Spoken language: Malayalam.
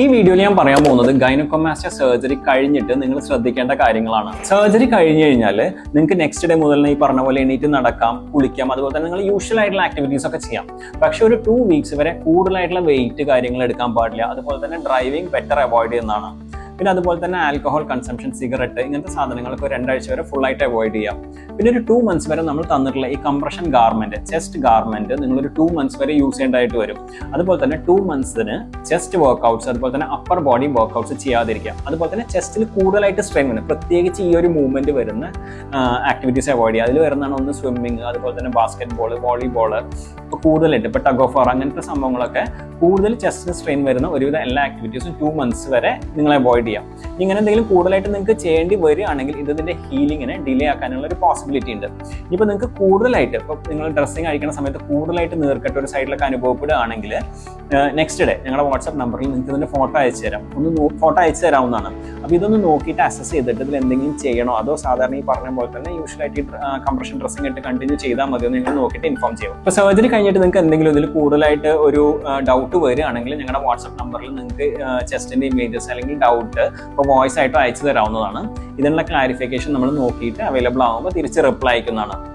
ഈ വീഡിയോയിൽ ഞാൻ പറയാൻ പോകുന്നത് ഗൈനക്കോമാസ്റ്റർ സർജറി കഴിഞ്ഞിട്ട് നിങ്ങൾ ശ്രദ്ധിക്കേണ്ട കാര്യങ്ങളാണ്. സർജറി കഴിഞ്ഞു കഴിഞ്ഞാൽ നിങ്ങൾക്ക് നെക്സ്റ്റ് ഡേ മുതൽ ഈ പറഞ്ഞ പോലെ എണീറ്റ് നടക്കാം കുളിക്കാം അതുപോലെ തന്നെ നിങ്ങൾ യൂഷ്വൽ ആയിട്ടുള്ള ആക്ടിവിറ്റീസ് ഒക്കെ ചെയ്യാം. പക്ഷെ ഒരു ടു വീക്സ് വരെ കൂടുതലായിട്ടുള്ള വെയിറ്റ് കാര്യങ്ങൾ എടുക്കാൻ പാടില്ല. അതുപോലെ തന്നെ ഡ്രൈവിംഗ് ബെറ്റർ അവോയ്ഡ് ചെയ്യുന്നതാണ്. പിന്നെ അതുപോലെ തന്നെ ആൽക്കഹോൾ കൺസംഷൻ സിഗരറ്റ് ഇങ്ങനത്തെ സാധനങ്ങളൊക്കെ രണ്ടാഴ്ച വരെ ഫുൾ ആയിട്ട് അവോയ്ഡ് ചെയ്യാം. പിന്നെ ഒരു ടു മന്ത്സ് വരെ നമ്മൾ തന്നിട്ടുള്ള ഈ കംപ്രഷൻ ഗാർമെന്റ് ചെസ്റ്റ് ഗാർമെന്റ് നിങ്ങൾ ഒരു ടു മന്ത്സ് വരെ യൂസ് ചെയ്യേണ്ടതായിട്ട് വരും. അതുപോലെ തന്നെ ടു മന്ത്സിന് ചെസ്റ്റ് വർക്കൗട്ട്സ് അതുപോലെ തന്നെ അപ്പർ ബോഡി വർക്കൗട്ട്സ് ചെയ്യാതിരിക്കാം. അതുപോലെ തന്നെ ചെസ്റ്റിൽ കൂടുതലായിട്ട് സ്ട്രെയിൻ വരും പ്രത്യേകിച്ച് ഈ ഒരു മൂവ്മെന്റ് വരുന്ന ആക്ടിവിറ്റീസ് അവോയ്ഡ് ചെയ്യുക. അതിൽ വരുന്നതാണ് ഒന്ന് സ്വിമ്മിങ് അതുപോലെ തന്നെ ബാസ്കറ്റ് ബോൾ വോളിബോൾ ഇപ്പോൾ കൂടുതലായിട്ട് ഇപ്പോൾ ടഗ് ഓഫ് അങ്ങനത്തെ സംഭവങ്ങളൊക്കെ കൂടുതൽ ചെസ്റ്റിന് സ്ട്രെയിൻ വരുന്ന ഒരുവിധ എല്ലാ ആക്ടിവിറ്റീസും ടു മന്ത്സ് വരെ നിങ്ങൾ അവോയ്ഡ് ചെയ്യാം. ഇങ്ങനെ എന്തെങ്കിലും കൂടുതലായിട്ട് നിങ്ങൾക്ക് ചെയ്യേണ്ടി വരികയാണെങ്കിൽ ഇതിന്റെ ഹീലിങ്ങിനെ ഡിലേ ആക്കാനുള്ള ഒരു പോസിബിലിറ്റി ഉണ്ട്. ഇപ്പൊ നിങ്ങൾക്ക് കൂടുതലായിട്ട് ഇപ്പോൾ നിങ്ങൾ ഡ്രസ്സിങ് അഴിക്കുന്ന സമയത്ത് കൂടുതലായിട്ട് നീർക്കെട്ട് ഒരു സൈഡിലൊക്കെ അനുഭവപ്പെടുകയാണെങ്കിൽ നെക്സ്റ്റ് ഡേ ഞങ്ങളുടെ വാട്സ്ആപ്പ് നമ്പറിൽ നിങ്ങൾക്ക് ഇതിന്റെ ഫോട്ടോ അയച്ചു തരാം. ഒന്ന് ഫോട്ടോ അയച്ചു തരാവുന്നതാണ്. അപ്പോൾ ഇതൊന്ന് നോക്കിയിട്ട് അസസ് ചെയ്തിട്ട് ഇതിൽ എന്തെങ്കിലും ചെയ്യണോ? അതോ സാധാരണ ഈ പറഞ്ഞ പോലെ തന്നെ യൂഷ്വലായിട്ട് കംപ്രഷൻ ഡ്രസ്സിംഗ് ആയിട്ട് കണ്ടിന്യൂ ചെയ്താൽ മതി നിങ്ങൾ നോക്കിയിട്ട് ഇൻഫോം ചെയ്യും ഇപ്പോൾ സർജറി കഴിഞ്ഞിട്ട് നിങ്ങൾക്ക് എന്തെങ്കിലും ഇതിൽ കൂടുതലായിട്ട് ഒരു ഡൗട്ട് വരികയാണെങ്കിൽ ഞങ്ങളുടെ വാട്സ്ആപ്പ് നമ്പറിൽ നിങ്ങൾക്ക് ചെസ്റ്റിന്റെ ഇമേജസ് അല്ലെങ്കിൽ ഡൗട്ട് ഇപ്പോൾ വോയിസ് ആയിട്ട് അയച്ചു തരാവുന്നതാണ്. ഇതിനുള്ള ക്ലാരിഫിക്കേഷൻ നമ്മൾ നോക്കിയിട്ട് അവൈലബിൾ ആകുമ്പോൾ തിരിച്ച് റിപ്ലൈ അയക്കുന്നതാണ്.